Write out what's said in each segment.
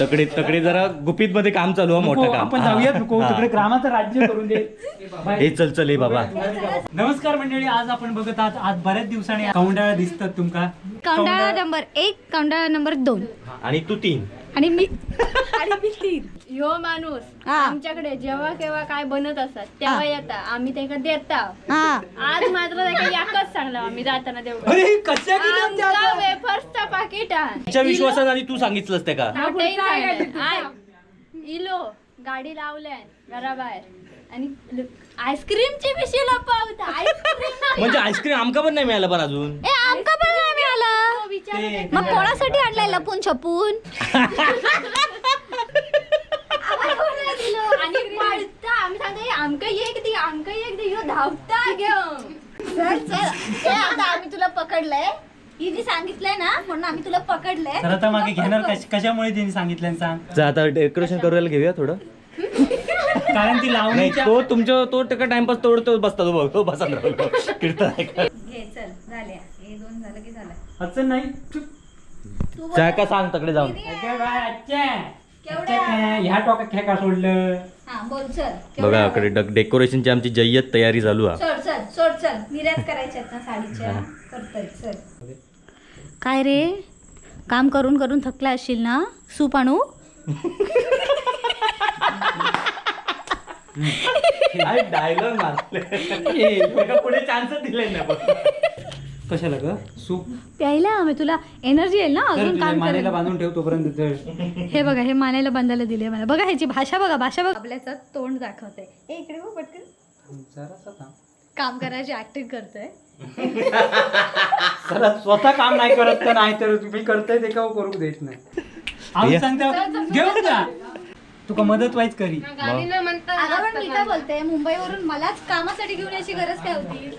तकडे तकडे जरा गुपित मध्ये काम चालू आहे मोठं काम. आपण जाऊयात नको हा. तिकडे ग्रामाचं राज्य करून दे. हे चल चल हे बाबा. नमस्कार मंडळी आज आपण बघत आहात आज बऱ्याच दिवसांनी कौंडाळा दिसतात तुमका. काउंटाळा नंबर एक काउंटाळा नंबर दोन. आणि तू तीन. आणि मी आणि मी तीन ह्यो माणूस हा. आमच्याकडे जेव्हा केव्हा काय बनत असतात तेव्हा हा. येता. आम्ही त्याका देता. हा. आज मात्र त्याका याकच सांगला आम्ही जाताना अरे आता? वेफर्सचा पाकिट विश्वासात आणि तू सांगितलंस ते का? इलो. गाडी लावल्यान घराबाहेर. आणि आईस्क्रीमची पिशी लपवता आईस्क्रीम म्हणजे आईस्क्रीम आमका पण नाही मिळालं पण अजून. ए आमका पण नाही मिळालं. विचार मग कोणासाठी आणलाय लपून छपून? आणि पळता आम्ही सांगतो आमका एक दे आमका एक दे ह्यो धावता घेऊन. चल चल. ए, आता आम्ही तुला पकडलंय. हिने सांगितलंय ना म्हणून आम्ही तुला पकडलंय. तर मागे घेणार कश- कशामुळे त्यांनी सांगितलं सांग? जा आता डेकोरेशन करायला घेऊया थोडं. कारण ती नाही लावणीच्या तो तुमच्या तो टका टाइमपास तोडतो बसता तो बघ. तो बसा कीर्तन ऐकत. घे चल झाले. हे दोन झालं की झालं. नाही. तू का सांग तकडे जाऊन. काय? ह्या टोका खेका सोडलं? हा बोल चल. बघा इकडे डक- डेकोरेशनची आमची जय्यत तयारी चालू आहे. सोड चल सोड चल. निर्यात करायच्यात ना साडीच्या. करतोय चल. काय रे? काम करून करून थकला असशील ना? सूप आणू? डायलॉग मारले. पुढे चान्स दिले ना कशाला ग? सूप? प्यायला आम्ही तुला एनर्जी येईल ना अजून काम मानेला करायला बांधून ठेव तोपर्यंत हे बघा हे मानायला बांधायला दिले मला. बघा ह्याची भाषा बघा भाषा बघा. आपल्याचं तोंड दाखवते ए इकडे बघ पटकन. काम करायची ऍक्टिंग करतोय. जरा स्वतः काम नाही करत तर नाही तर तुम्ही करताय ते का करू देत नाही. आम्ही सांगतो घेऊन जा. तुका मदत वाईच करी. गाडीला म्हणतात अगं पण मी काय बोलते? मुंबईवरून मलाच कामासाठी घेऊन याची गरज काय होती?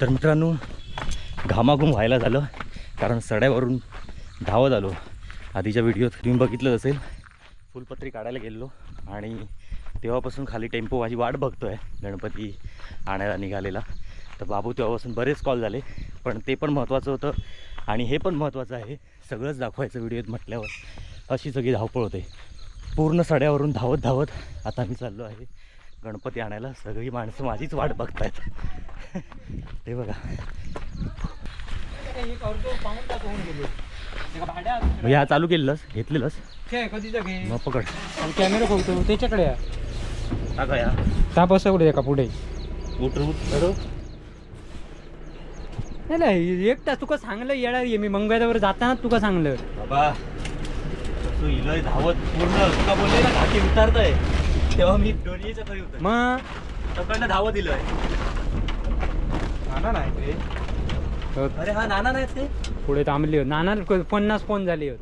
तर मित्रांनो घामाघूम व्हायला झालं कारण सड्यावरून धावत आलो. आधीच्या व्हिडिओत तुम्ही बघितलंच असेल. फुलपत्री काढायला गेलेलो आणि तेव्हापासून खाली टेम्पो माझी वाट बघतो आहे गणपती आणायला निघालेला. तर बाबू तेव्हापासून बरेच कॉल झाले पण ते पण महत्त्वाचं होतं आणि हे पण महत्त्वाचं आहे. सगळंच दाखवायचं व्हिडिओत म्हटल्यावर. अशी सगळी धावपळ होते. पूर्ण सड्यावरून धावत धावत आता मी चाललो आहे. गणपती आणायला सगळी माणसं माझीच वाट बघतायत. ते बघा. मग ह्या चालू केलेलंस घेतलेलंस मग पकड. कॅमेरा बघतो त्याच्याकडे या. टाका या. ताप असं का पुढे? उठ नाही नाही एक तास तुका सांगलं येणार ये. मी मंगळवार जाताना तुका सांगलं. बाबा तू इलोय धावत पूर्ण. तुला बोलले ना घाटी उतारतय. तेव्हा मी उतर मग? तकडनं धावत दिलोय नाना नाही अरे हा नाना ते? पुढे थांबली होत. नाना पन्नास फोन झाले होत.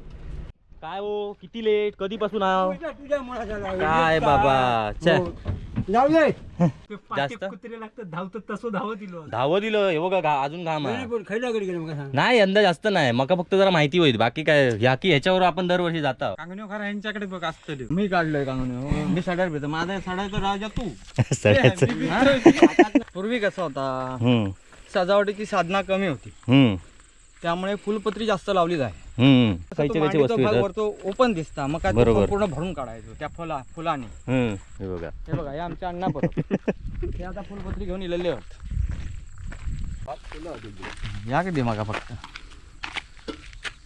काय हो किती लेट कधीपासून आहो काय बाबा च्या. जास्त? कुत्रे लागतात धावतात तसं धावत दिलो धावत दिलं हे बघा घा- अजून घाम आहे. गेलो मग सांग. नाही यंदा जास्त नाही. मका फक्त जरा माहिती होईल. बाकी काय ह्या की ह्याच्यावर आपण दरवर्षी जाता. कांगण्यो खरा यांच्याकडे बघ असतं मी काढलोय कांगण्यो मी सड्यावर भेटतो. माझा सडाचा राजा तू. सगळ्याच पूर्वी कसं होता? हम्म. सजावटीची साधना कमी होती. हम्म. त्यामुळे फुलपत्री जास्त लावली जाय. हम्म. तो खायच्या खायच्या मांडीचा वस्तू भाग येतात. वरतो ओपन दिसता. मग काय तो बरोबर. संपूर्ण भरून काढायचो. त्या फुला फुलाने. हम्म. हे बघा. हे बघा हे आमच्या अण्णा ते आता फुलपत्री घेऊन इलेले होत या कधी मागा फक्त.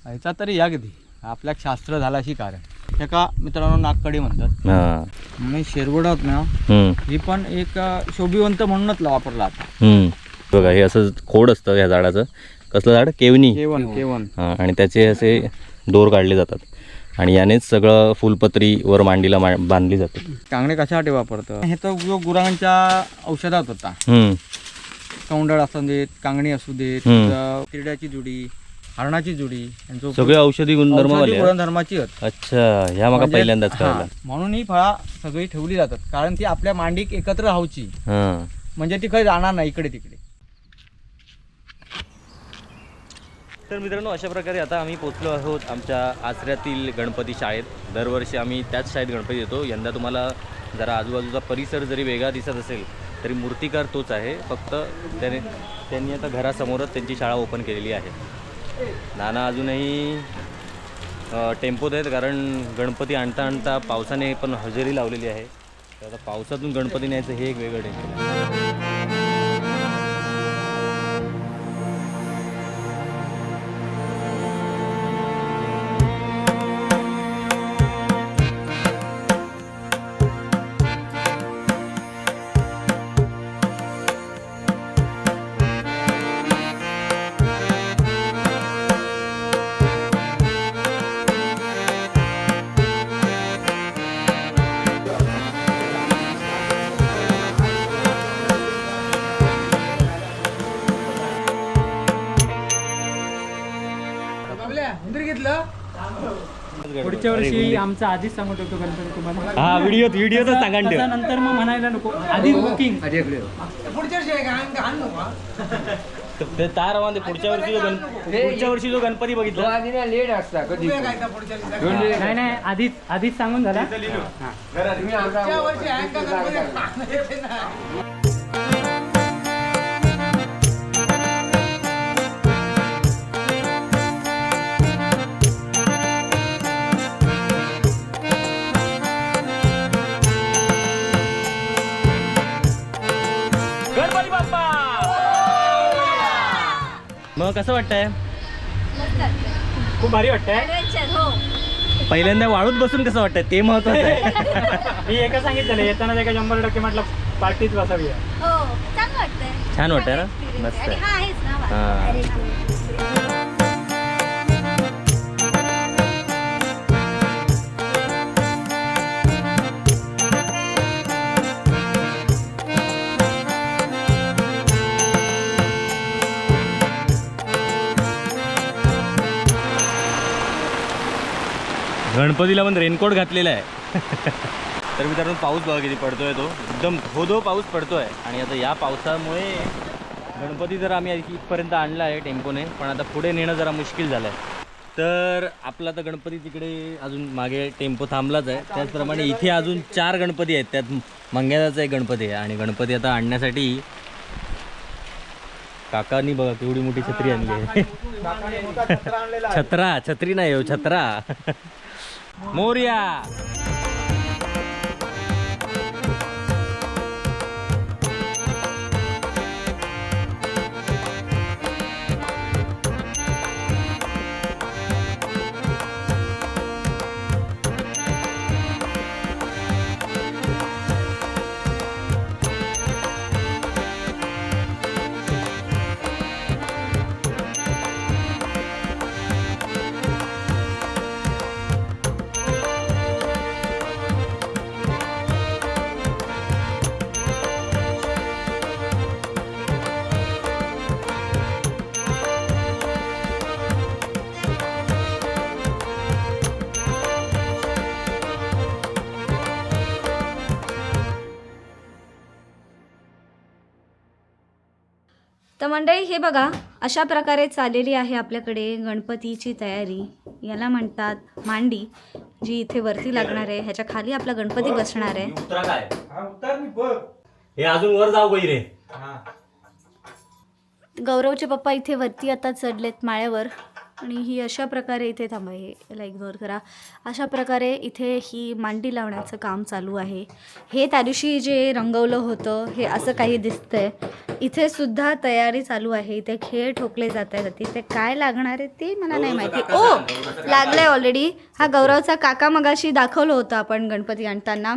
ह्याचा तरी या कधी आपल्या शास्त्र झाला अशी कारण एका मित्रांनो नागकडी म्हणतात. हा. मी शेरवडात ना हम्म. ही पण एक अ, शोभिवंत म्हणूनच वापरला आता हम्म. बघा हे असं खोड असतं ह्या झाडाचं. कसलं झाड? केवनी केवन केवन हा, आणि त्याचे असे दोर काढले जातात. आणि यानेच सगळं फुलपत्री वर मांडीला मा- बांधली जाते. कांगडे कशासाठी वापरतं हे तर उपयोग गुरांच्या औषधात होता. कौंडळ असू देत कांगणी असू देत तिरड्याची जुडी हरणाची जुडी सगळे औषधी गुणधर्म गुणधर्माची अच्छा ह्या मग म्हणजे- पहिल्यांदाच हा, कळलं. म्हणून ही फळा सगळी ठेवली जातात. कारण ती आपल्या मांडीक एकत्र राहायची. हा. म्हणजे ती काही जाणार नाही इकडे तिकडे. तर मित्रांनो अशा प्रकारे आता आम्ही पोचलो आहोत आमच्या आचऱ्यातील गणपती शाळेत. दरवर्षी आम्ही त्याच शाळेत गणपती येतो यंदा तुम्हाला जरा आजूबाजूचा परिसर जरी वेगळा दिसत असेल तरी मूर्तिकार तोच आहे. फक्त त्याने त्यांनी आता घरासमोरच त्यांची शाळा ओपन केलेली आहे. नाना अजूनही टेम्पो टेम्पोत आहेत कारण गणपती आणता आणता पावसाने पण हजेरी लावलेली आहे. तर आता पावसातून गणपती न्यायचं हे एक वेगळं टेन्शन आहे. आमचा आधीच गणपती तुम्हाला हा व्हिडिओ व्हिडिओच सांगा तसा नंतर मग म्हणायला नको आधी बुकिंग ते तार आव्हान पुढच्या वर्षी जो गण पुढच्या वर्षी जो गणपती बघितला लेट असता कधी नाही नाही आधीच आधीच सांगून झाला तुम्ही आमचा मग कसं वाटतंय. खूप भारी वाटतंय. हो. पहिल्यांदा वाळूत बसून कसं वाटतंय? ते महत्वाचं आहे. मी एकच सांगितलेलं येताना एका शंभर टक्के म्हटलं पार्टीच बसावी. हो छान वाटतंय ना? मस्त आहे. हा. गणपतीला पण रेनकोट घातलेला आहे. तर मित्रांनो पाऊस बघा किती पडतोय तो. एकदम धो धो पाऊस पडतोय. आणि आता या पावसामुळे गणपती जर आम्ही इथपर्यंत आणला आहे टेम्पोने पण आता पुढे नेणं जरा मुश्किल झालं आहे तर आपला तर गणपती तिकडे अजून मागे टेम्पो थांबलाच आहे. त्याचप्रमाणे इथे अजून चार गणपती आहेत. त्यात मंग्याचा एक गणपती आहे. आणि गणपती आता आणण्यासाठी काकांनी बघा केवढी मोठी छत्री आणली आहे. छत्रा छत्री नाही हो छत्रा. मोर्या. मंडळी हे बघा अशा प्रकारे चाललेली आहे आपल्याकडे गणपतीची तयारी. याला म्हणतात मांडी जी इथे वरती लागणार आहे. ह्याच्या खाली आपला गणपती बसणार आहे. उतरा काय हे अजून वर जाऊ गई रे. गौरवचे पप्पा इथे वरती आता चढलेत माळ्यावर. आणि ही अशा प्रकारे इथे थांबा हे याला इग्नोर करा. अशा प्रकारे इथे ही मांडी लावण्याचं काम चालू आहे. हे त्या दिवशी जे रंगवलं होतं हे असं काही दिसतंय. इथे सुद्धा तयारी चालू आहे. इथे खेळ ठोकले जात आहेत. तिथे काय लागणार आहे ते मला नाही माहिती. ओ! लागलंय ऑलरेडी हा गौरवचा काका मगाशी दाखवलं होतं आपण गणपती आणताना.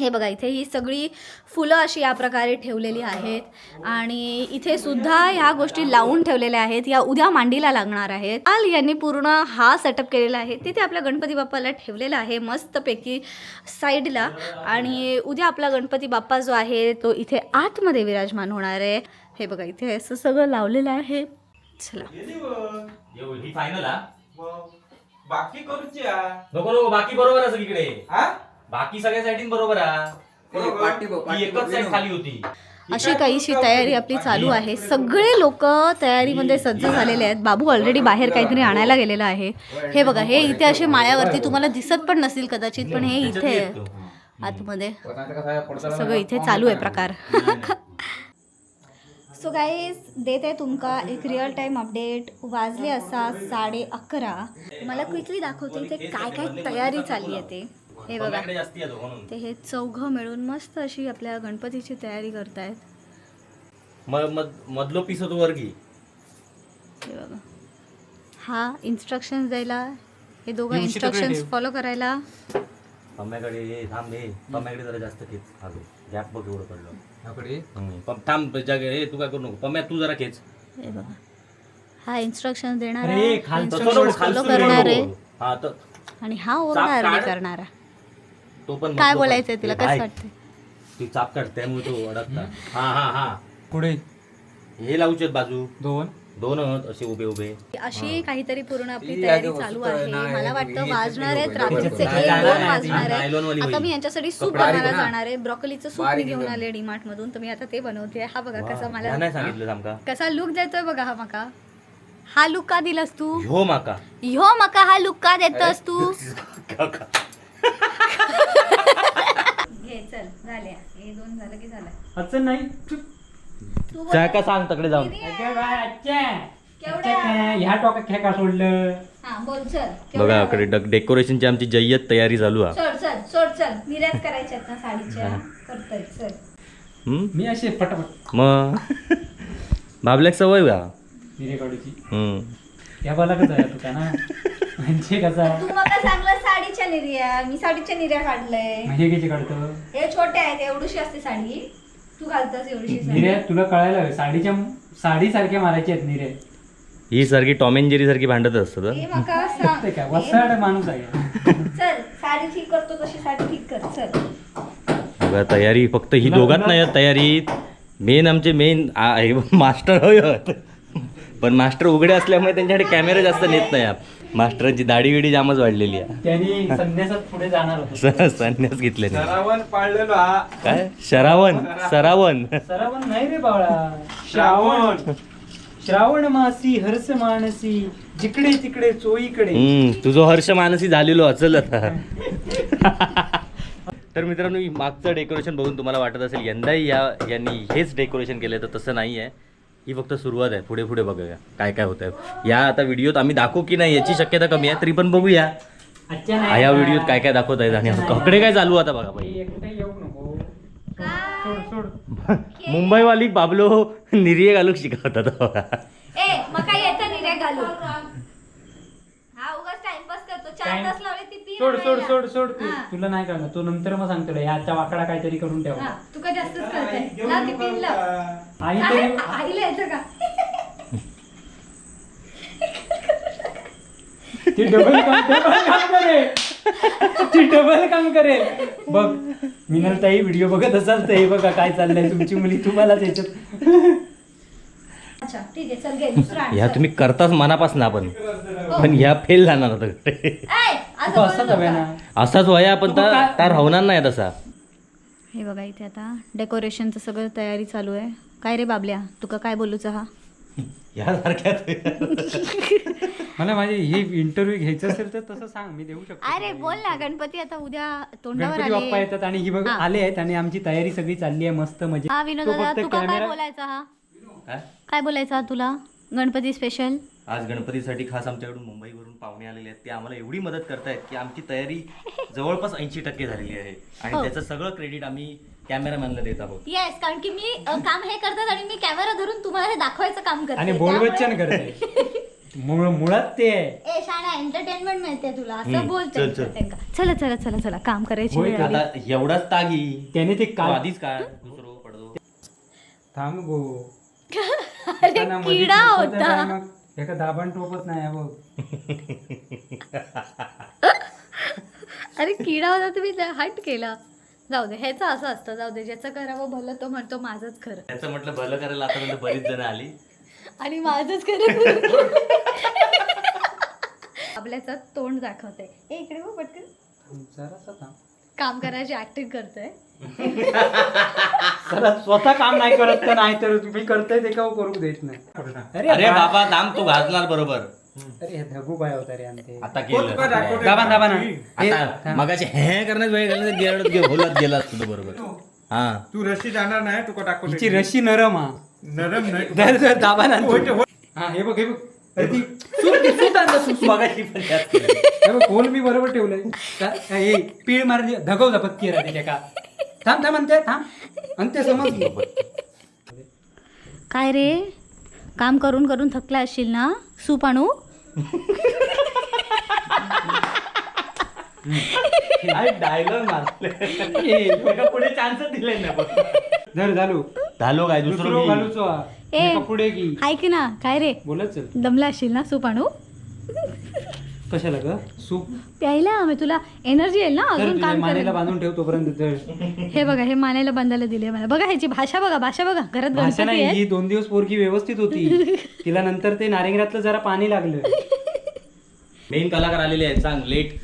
हे बघा इथे ही सगळी फुलं अशी या प्रकारे ठेवलेली आहेत. आणि इथे सुद्धा ह्या गोष्टी लावून ठेवलेल्या आहेत. या उद्या मांडीला लागणार आहेत. काल यांनी पूर्ण हा सेटअप केलेला आहे. तिथे आपल्या गणपती बाप्पाला ठेवलेला आहे मस्तपैकी साईडला आणि उद्या आपला गणपती बाप्पा जो आहे तो इथे आतमध्ये विराजमान होणार आहे. हे बघा इथे असं सगळं लावलेलं आहे. चला. ही हा बाकी बाकी बरोबर हा बाकी सगळ्या साईडीन बरोबर आहे. ती पाठी एकच साईड. खाली होती. अशी काहीशी तयारी आपली चालू आहे. सगळे लोक तयारीमध्ये सज्ज झालेले आहेत. बाबू ऑलरेडी बाहेर काहीतरी आणायला गेलेला आहे. हे बघा हे इथे असे माळ्यावरती तुम्हाला दिसत पण नसतील कदाचित पण हे इथे आहे आतमध्ये सगळं इथे चालू आहे प्रकार. सो गाईज देत आहे तुमका एक रिअल टाईम अपडेट वाजले असा साडे अकरा. मला क्विकली दाखवते इथे काय काय तयारी चालली आहे ते. हे बघा. ते हे चौघं मिळून मस्त अशी आपल्या गणपतीची तयारी करतायत. मधलो पीस होतो वर्गी. हे बघा. हा इन्स्ट्रक्शन्स द्यायला. हे दोघं ठेव. फॉलो करायला. पम्याकडे ये थांब हे पम्याकडे जरा जास्त खेच. अगं गॅप बघ एवढं पडलं. थांब जागे हे तू काय करू नको. पम्या तू जरा खेच. हे बघा. हा इन्स्ट्रक्शन देणारा. इन्स्ट्रक्शन फॉलो करणार. आहे. हा आणि हा ओरणार काढ. करणारा. तो पण काय बोलायचंय पण. तिला? हे कसं बाय. वाटतंय? ती चाप काढ त्यामुळे तो अडकता हा हा हा. पुढे. हे लावचे बाजू. दोन. दोन आहेत असे उभे उभे. अशी काहीतरी पूर्ण आपली ही तयारी चालू आहे मला ही- वाटतं ही वाजणार आहेत रात्रीचे. एक दोन वाजणार नाही, नायलॉनवाली आहे आता. मी यांच्यासाठी सूप बनवायला. जाणार आहे. ब्रॉकलीचं सूप मी घेऊन. आले डीमार्ट मधून तर मी आता ते बनवते. हा बघा कसा मला नाही सांगितलं कसा लुक देतोय बघा हा मका. हा लुक का दिलास तू? ह्यो माका. ह्यो मका हा लुक का देतोस तू? घे चल झाले. हे दोन झालं की झालं. असं नाही. तू काय का सांग तकडे जाऊन. अच्छा बाय, अच्छा. केवढ्या? अच्छा काय? ह्या टोका खेळ का सोडलं? हा बोल चल. बघा कडे डेकोरेशनची आमची जय्यत तयारी चालू आहे. सोड चल सोड चल. निर्यात करायच्या आहेत ना साडीच्या. करतोय चल. हम्म? मी असे फटाफट मग? बाबल्याक सवय का? निरेकडूची हम्म. या बाला कसं आहे तुका ना? म्हणजे कसा तू मला सांगलं साडीच्या निर्या मी साडीच्या निर्या काढलंय. हे किती काढतो? हे छोटे आहेत एवढीशी असते साडी. तू घालतस एवढीशी साडी. निरे तुला कळायला हवं. साडीच्या साडी सारख्या मारायची आहेत निरे ही सारखी टॉम अँड जेरी सारखी भांडत असतात हं? हे मका सांग ते काय वसाड माणूस आहे. चल साडी ठीक करतो तशी साडी ठीक कर. चल. बघा तयारी फक्त ही तुला- दोघात नाही आहेत तयारीत मेन आमचे मेन मास्टर होय. पण मास्टर उघडे असल्यामुळे त्यांच्याकडे कॅमेरा जास्त नेत नाही. आप. मास्टरांची दाढी विडी जामच वाढलेली आहे. त्यांनी संन्यासात पुढे जाणार होतो. स- संन्यास घेतले नाही. सरावन पाळलेलो हा. काय? शरावण? सरावण? सरावन नाही रे बावळा श्रावण. श्रावण मासी हर्ष मानसी जिकडे तिकडे चोईकडे. हम्म तुझं हर्ष मानसी झालेलो अचल आता. तर मित्रांनो ही मागचं डेकोरेशन बघून तुम्हाला वाटत असेल यंदाही या यांनी हेच डेकोरेशन केलं तर तसं नाही आहे ही फक्त सुरुवात आहे. पुढे पुढे बघूया. काय काय होत आहे या आता व्हिडिओत आम्ही दाखवू की नाही याची शक्यता कमी आहे. तरी पण बघूया. हा, या व्हिडिओत काय काय दाखवत आहेत आणि कडे काय चालू आता बघा सोड मुंबईवाली बाबलो निर्ये घालूक शिकवतात बघा. घालू हा उगाच टाइमपास करतो. सोड सोड सोड. सोड तू. हा. तुला नाही कळणार. तो नंतर मग सांगतो रे, ह्याच्या वाकडा काहीतरी करून ठेव. हा, तुका जास्तच कळतंय लाव ती पिन लाव. आई काय? तरी आईला येतं का? ती डबल काम डबल काम करे. ती डबल काम करे. बघ मिनल ताई व्हिडिओ बघत असाल तर हे बघा काय चाललंय. तुमची मुली तुम्हालाच याच्यात. अच्छा ठीक आहे चल घे दुसरा आण, ह्या. तुम्ही करताच मनापासून आपण. पण ह्या फेल जाणार आता. तो असाच. ना. वया पण तू काय- तार होणार नाही तसा. हे बघा इथे आता डेकोरेशनचं सगळं तयारी चालू आहे. काय रे बाबल्या तुका काय बोलूच हा? यासारख्या मला माझे हे इंटरव्ह्यू घ्यायचं असेल तर तसं सांग मी देऊ शकतो. अरे बोल ना गणपती आता उद्या तोंडावर गणपती बाप्पा आले येतात आणि ही बघ हा. आले आहेत आणि आमची तयारी सगळी चालली आहे मस्त म्हणजे हा तो विनोदा तुका काय बोलायचा हा? काय बोलायचा तुला? गणपती स्पेशल आज गणपतीसाठी खास आमच्याकडून मुंबईवरून पाहुणे आलेले आहेत ते आम्हाला एवढी मदत करतायत की आमची तयारी जवळपास ऐंशी टक्के झालेली आहे आणि हो. त्याचं सगळं क्रेडिट आम्ही कॅमेरामॅनला देत आहोत येस कारण की मी अ, काम हे करतात आणि मी कॅमेरा धरून तुम्हाला हे दाखवायचं काम करते आणि बोलवच्चन करते मुळ- मुळात ते आहे ए शाळा एंटरटेनमेंट मिळते तुला हम्म, असं बोलते चल, चल. त्यांका. चला चला चला चला काम करायची होय वेळ? आली. आता एवढाच तागी त्याने ते तो काल आधीच काय दुसरो पडतो थांब गो अरे किडा होता. एका दाबान टोपत नाही बघ. अरे किडा होता तुम्ही हट केला. जाऊ दे ह्याचं असं असतं जाऊ दे ज्याचं करावं भलं तो म्हणतो माझंच खरं. त्याचं म्हटलं भलं करायला आता म्हणजे बरीच जण आली. आणि माझंच खरं आपल्याचं तोंड दाखवते ए इकडे बघ पटकन. जरासा थांब. काम करायची ऍक्टिंग करतोय. स्वतः काम नाही करत तर नाही तर तुम्ही करताय ते का करू देत नाही. अरे बाबा दाम तू घालणार बरोबर. अरे धगू बाय होता रे आमचे. आता कोण तुका केलं दाखवते? दाबा दाबा ना. हे- मगाशी हे करण्यात वेळ गेला तर गेरडत गे होलात गेला असतो तो बरोबर. हा. तू रशी जाणार नाही तुका हिची रशी नरम हा. नरम नाही. धर धर दाबा ना. हा हे. बघ हे बघ. हे बघ खोल मी बरोबर ठेवलंय. हे पीळ मारली धगव जा पत्की राहते का? थांब थांब म्हणते थांब. आणि ते समजलं काय रे? काम करून करून थकला असशील ना? सूप आणू? डायलॉग मारले पुढे चान्स दिले ना बघ. धर झालो. झालो काय दुसरं दुसरं मी. घालूचो. ए. पुढे की. ऐक ना काय रे? बोलत चल. दमला असशील ना सूप आणू? कशाला ग? सूप? प्यायला मी तुला एनर्जी येईल ना तर अजून तुझ्या काम मानेला करायला? बांधून ठेव तोपर्यंत तर. हे बघा हे मानायला बांधायला दिले मला. बघा ह्याची भाषा बघा भाषा बघा. घरात भाषा गणपती नाही आहे ही दोन दिवस पोरगी व्यवस्थित होती. तिला नंतर ते नारिंगरातलं जरा पाणी लागलं. मेन कलाकार आलेले आहेत सांग लेट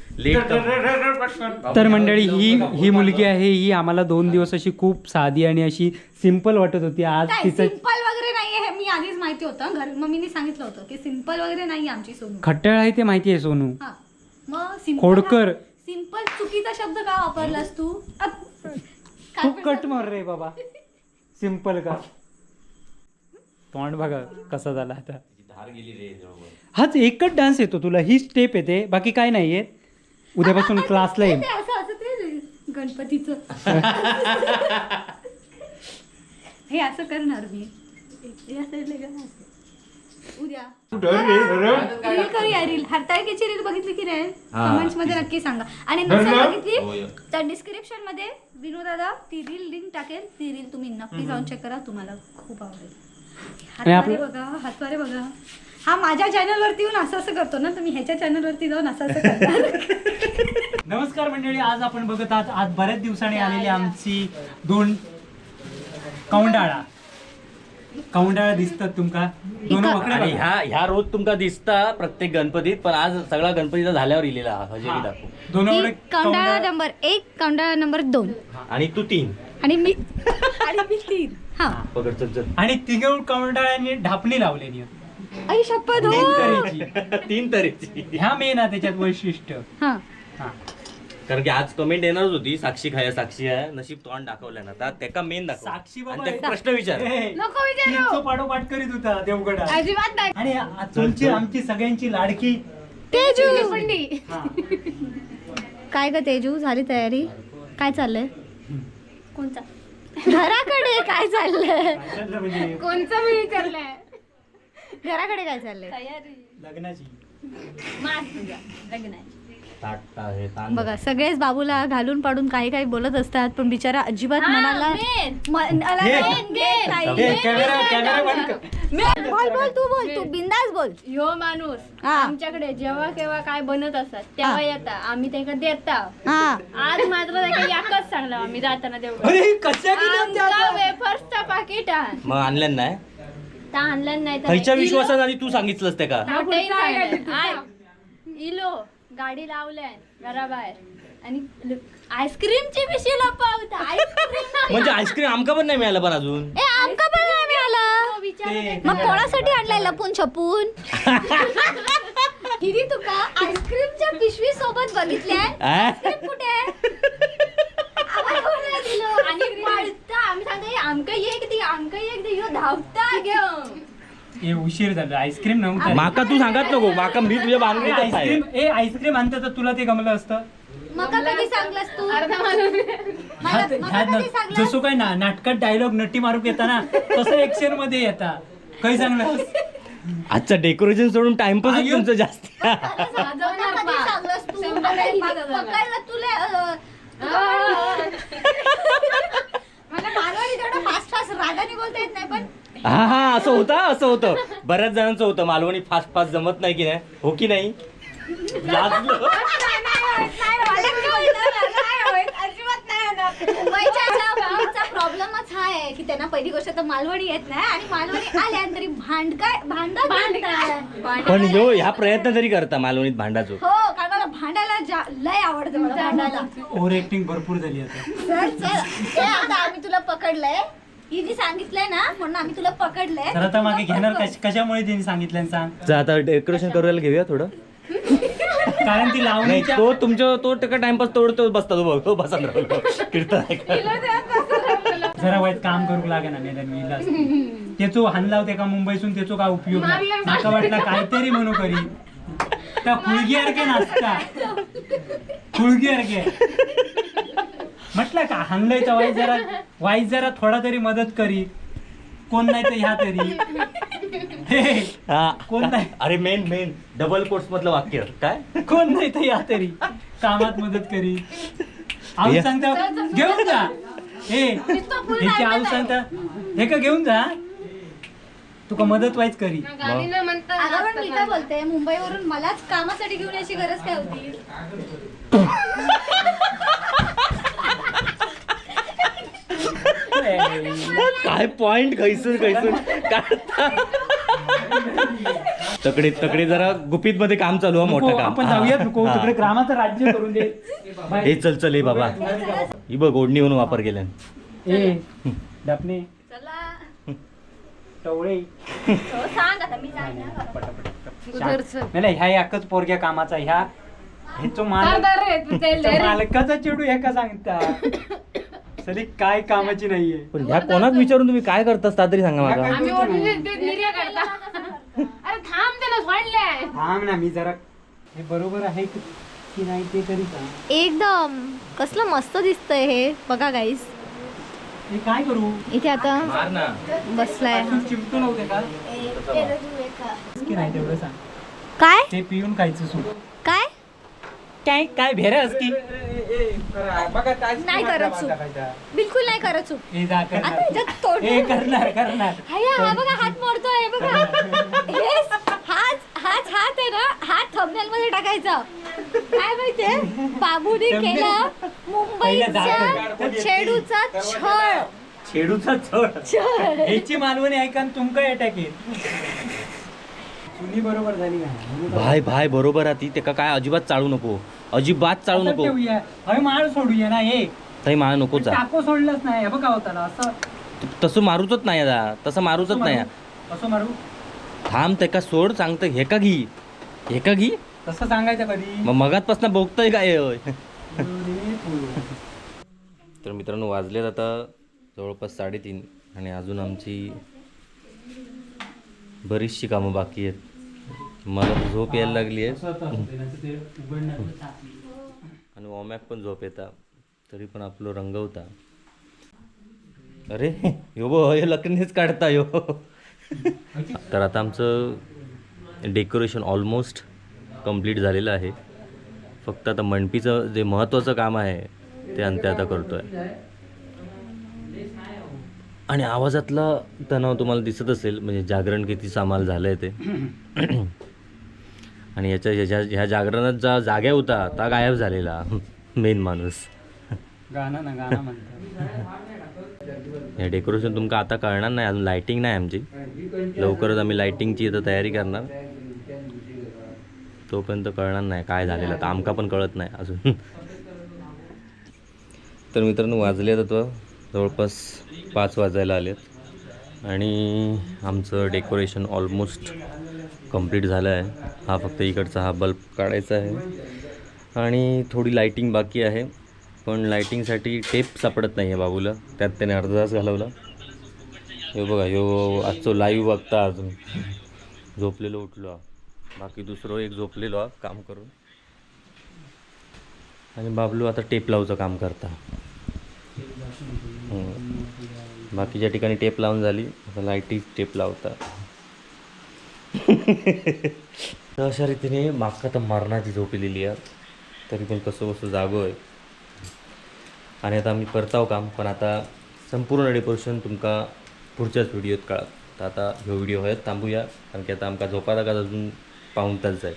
तर मंडळी ही ही मुलगी आहे ही आम्हाला दोन दिवस अशी खूप साधी आणि अशी सिंपल वाटत होती. आज तिचं सिंपल वगैरे नाहीये हे मी आधीच माहिती होतं. घर मम्मीने सांगितलं होतं की सिंपल वगैरे नाही आमची सोनू. खट्टळ आहे ते माहिती आहे सोनू. हा. मग सिंपल खोडकर. सिंपल चुकीचा शब्द का वापरलास तू? खूप कट मार रे बाबा. सिंपल का? तोंड बघा कसा झाला आता. धार गेली रे जवळ. हाच एकच डान्स येतो तुला ही स्टेप येते बाकी काय नाही येत उद्यापासून क्लासला येईल ते असं असं ते गणपतीचं. हे असं करणार मी. या साईडला गेला असं. उद्या. रील करूया रील हरताळकीची रील बघितली की नाही? हा. कमेंट्समध्ये नक्की सांगा. आणि नसेल धरलं? बघितली? होय. तर डिस्क्रिप्शनमध्ये विनू दादा ती रील लिंक टाकेल. ती रील तुम्ही नक्की जाऊन चेक करा. तुम्हाला खूप आवडेल. आणि हातवारे आपलं- बघा हातवारे बघा. हा माझ्या चॅनल वरती येऊन असं असं करतो ना तुम्ही ह्याच्या चॅनल वरती जाऊन असं असं करणार. नमस्कार मंडळी आज आपण बघत आहात आज बऱ्याच दिवसांनी आलेली आमची दोन कौंडाळा. कौंडाळा दिसतात तुमका? दोन वकडे आणि बघा. ह्या ह्या रोज तुमका दिसता प्रत्येक गणपतीत पण आज सगळा गणपतीचा झाल्यावर इलेला हा. हजेरी. दाखवू. दोन ही वकडे कौंडाळा कौंडाळा- नंबर एक कौंडाळा नंबर दोन. आणि तू तीन. आणि मी आणि मी तीन. हा. पकड चल चल. आणि तिघे कौंडाळ्यांनी ढापणी लावलेली आई शपथ तीन हो तऱ्हेची. तीन तऱ्हेची. ह्या मेन आहे त्याच्यात वैशिष्ट्य. हा. हा. कारण की आज कमेंट येणारच होती साक्षी खाया साक्षी आहे नशीब तोंड दाखवलं ना. आता त्याका मेन दाखव. साक्षी बाबा आणि त्याका प्रश्न विचार. नको विचारू. पाठोपाठ करीत होता देवगडा अजिबात नाही. आणि आ- तुमची आमची सगळ्यांची लाडकी. तेजू. पंडी हा. काय ग तेजू? झाली तयारी? काय चाललंय? कोणचा घराकडे काय चाललंय? म्हणजे? कोणचा मी विचारलाय? घराकडे काय चाललंय? तयारी. लग्नाची. हे बघा सगळेच बाबूला घालून पाडून काही काही बोलत असतात पण बिचारा अजिबात हा, मनाला हे. ताई. कॅमेरा कॅमेरा बंद कर. बोल बोल तू बोल तू बिंदास बोल. ह्यो माणूस हा. आमच्याकडे जेव्हा केव्हा काय बनत असतात तेव्हा हा. येता. आम्ही त्याला देता. हा. आज मात्र याकच सांगला आम्ही जाताना देऊ अरे कशा गेल्या? वेफर्सचा पाकिट आण. मग आणलं नाही? ता आणलं नाही तर खयच्या विश्वासात आणि तू सांगितलंस त्या का. आय- इलो गाडी लावल्यान घराबाहेर. आणि ल- आईस्क्रीमची पिशवी लपवता आईस्क्रीम म्हणजे आईस्क्रीम आमका पण नाही मिळालं पण अजून. ए आमका पण नाही मिळाला. विचार मग कोणासाठी आणलाय लपून छपून? किती तुका आईस्क्रीमच्या पिशवी सोबत आ? आईस्क्रीम कुठे आहे? आम्हाला कोणी नाही दिलं. आणि पळता आम्ही सांगतो आमका ये किती आमका ये किती ह्यो धावता घेऊन. ए उशीर झाला. आईस्क्रीम नव्हता. माका तू सांगत नको. माका मी तुझ्या आहे आईस्क्रीम ए आईस्क्रीम आणतं तर तुला ते गमलं असतं. मका कधी सांगलास तू? अर्धा माणूस. मला ह्यात- मका ह्यात कधी ना- सांगलास? जसं काय ना नाटकात डायलॉग नटी मारूक येता ना तसं एक्शनमध्ये येता. काही सांगलं आजचं डेकोरेशन सोडून टाइमपास आयो. तुमचं जास्त. मका कधी सांगलास तू? शंभर मला एक पाच हजार. पकडलं तुला अं, मला मारवाडी तेवढं फास्ट फास्ट रागाने बोलता येत नाही पण हा हा असं होतं असं होतं बऱ्याच जणांचं होतं मालवणी फास्ट फास्ट जमत नाही की नाही हो की नाही लाजलं. प्रॉब्लेमच हा आहे की त्यांना पहिली गोष्ट तर मालवणी येत नाही आणि मालवणी आल्या तरी भांड काय भांडण पण ह्यो ह्या प्रयत्न तरी करता मालवणीत भांडाचो हो भांडायला जा- लय आवडतं मला भांडायला. ओव्हर ऍक्टिंग भरपूर झाली आता. चल चल. ते आता आम्ही तुला पकडलंय. हिने सांगितलंय ना म्हणून आम्ही तुला पकडलंय. तर आता मागे घेणार कश- कशामुळे त्यांनी सांगितलं सांग. जा आता डेकोरेशन करायला घेऊया थोडं. कारण ती नाही लावणीच्या तो तुमच्या तो टका टाइमपास तोडतो बसता तो बघ. तो बसा कीर्तन. जरा वाईट काम करू लागे ना विलास त्याचो हाणला होते का मुंबईसून त्याचो काय उपयोग नाही. माका वाटला काहीतरी म्हणू करी. त्या खुळगीसारखे नाचता खुळगीसारखे म्हटलं का हाणलंय तर वाईट जरा वाईट जरा थोडा तरी मदत करी. कोण नाही तर ह्या तरी. हे, हा, कोण नाही? अरे मेन मेन डबल कोर्स मधलं वाक्य. काय? कोण नाही तर या तरी. कामात मदत करी. आऊ या. सांगता घेऊन जा. ए ह्याची आऊ सांगता हे का घेऊन जा? तुका मदत वाईच करी. गाणी न म्हणता अगं पण मी काय बोलते मुंबईवरून मलाच कामासाठी घेऊन यायची गरज काय होती? काय पॉइंट खैसून खैसून काढता तकडे तकडे जरा गुपित मध्ये काम चालू आहे नको, मोठं काम. आपण जाऊयात नको हा. तिकडे ग्रामाचं राज्य करून दे. हे चल चल हे बाबा. ही बघ ओढणी म्हणून वापर केला ए डपणे. चला. टवळे. हो, सांग आता मी जाईन ना. मला ह्या एकच पोरग्या कामाचा ह्या ह्याचो माल ह्याचा मालकाचा चेडू हे का सांगता? सरी काय कामाची नाहीये. पण ह्या कोणाक विचारून तुम्ही काय करतास ता तरी सांगा मला. आम्ही ओरडून ते निर्या करता. अरे थांब त्याला सोडलंय. थांब ना मी जरा हे बरोबर आहे की की नाही ते तरी सांग. एकदम. कसलं मस्त दिसतंय हे. बघा गाईस हे काय करू? इथे आता मार ना. बसलाय. हा. तू चिमटू नव्हते का? की नाही तेवढं सांग. काय? ते पिऊन खायचं सू काय? काय काय भेरस की? नाही करत चूक बिलकुल नाही करत चूक हे जा आता करणार ह्याच्यात हे करणार करणार. हाया, हा बघा हात मोडतोय बघा. हेच हाच हाच हात आहे ना हात थंबनेल मध्ये टाकायचा. काय माहितीये? बाबूने केला मुंबईच्या चेडूचा छळ. छेडूचा चढ छळ. ह्याची मालवणी ऐका तुमका अटॅक येईल चुनी बरोबर झाली का? भाय भाय बरोबर आहे ती. त्याका काय अजिबात चाळू नको. अजिबात चाळू असं नको. ठेवूया. हवे माळ सोडूया ना हे. ताई मला नको जा. टाको सोडलंच नाही. हे बघा होता ना असं. तसं मारूचच नाही आता. तसं मारूचच असं नाही. मारू? असं मारू? थांब त्याका सोड सांगतं. हे का घी? हे का घी? तसं सांगायचं कधी? मग मगातपासून बघतोय काय होय. तर मित्रांनो वाजलेत आता जवळपास साडेतीन आणि अजून आमची बरीचशी कामं बाकी आहेत. मला तर झोप यायला लागली आहे. आणि ओमॅक पण झोप येता तरी पण आपलं रंगवता. अरे यो बो हे लग्नीच काढता यो. तर आता आमचं डेकोरेशन ऑलमोस्ट कंप्लीट झालेलं आहे. फक्त आता मंडपीचं जे महत्त्वाचं काम आहे ते अंत्य आता करतो आहे आणि आवाजातला तणाव तुम्हाला दिसत असेल म्हणजे जागरण किती सामाल झालं आहे ते. आणि याच्या ह्याच्या ह्या जागरणात जा जाग्या होता ता गायब झालेला मेन माणूस. गाणं ना गाणं म्हणतात. हे डेकोरेशन तुमका आता कळणार नाही अजून लाईटिंग नाही आमची. लवकरच आम्ही लाईटिंगची इथं तयारी करणार. तोपर्यंत कळणार नाही काय झालेलं. तर आमका पण कळत नाही अजून. तर मित्रांनो वाजले तत्व जवळपास पाच वाजायला आलेत. आणि आमचं डेकोरेशन ऑलमोस्ट कंप्लीट झालं आहे हा फक्त इकडचा हा बल्ब काढायचा आहे. आणि थोडी लाईटिंग बाकी आहे. पण लाईटिंगसाठी टेप सापडत नाही आहे बाबूला. त्यात त्याने अर्धा तास घालवला. हे बघा ह्यो आजचो लाईव्ह बघता अजून. झोपलेलो उठलो. बाकी दुसरं एक झोपलेलो हा काम करून. आणि बाबलू आता टेप लावचं काम करता. बाकीच्या ठिकाणी टेप लावून झाली आता लाईटी टेप लावता. तर अशा रीतीने माका तर मरणाची झोपलेली आहे तरी पण कसं कसं जागो आहे. आणि आता आम्ही करताव काम पण आता संपूर्ण डेकोरेशन तुमका पुढच्याच व्हिडिओत कळत तर आता ह्यो व्हिडिओ हयत थांबूया कारण की आता आमका झोपा लागात अजून पाऊण तास आहे.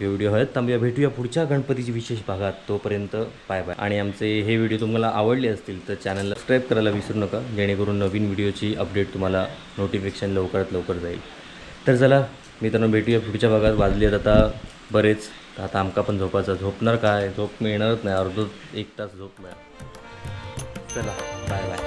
हे व्हिडिओ आहेत थांबूया भेटूया पुढच्या गणपतीची विशेष भागात. तोपर्यंत बाय बाय. आणि आमचे हे व्हिडिओ तुम्हाला आवडले असतील तर चॅनलला सबस्क्राईब करायला विसरू नका जेणेकरून नवीन व्हिडिओची अपडेट तुम्हाला नोटिफिकेशन लवकरात लवकर जाईल. तर चला मित्रांनो भेटूया पुढच्या भागात. वाजली आहेत आता बरेच. आता आमका पण झोपायचं. झोपणार काय? झोप मिळणारच नाही. अर्ध एक तास झोप मिळणार. चला बाय बाय.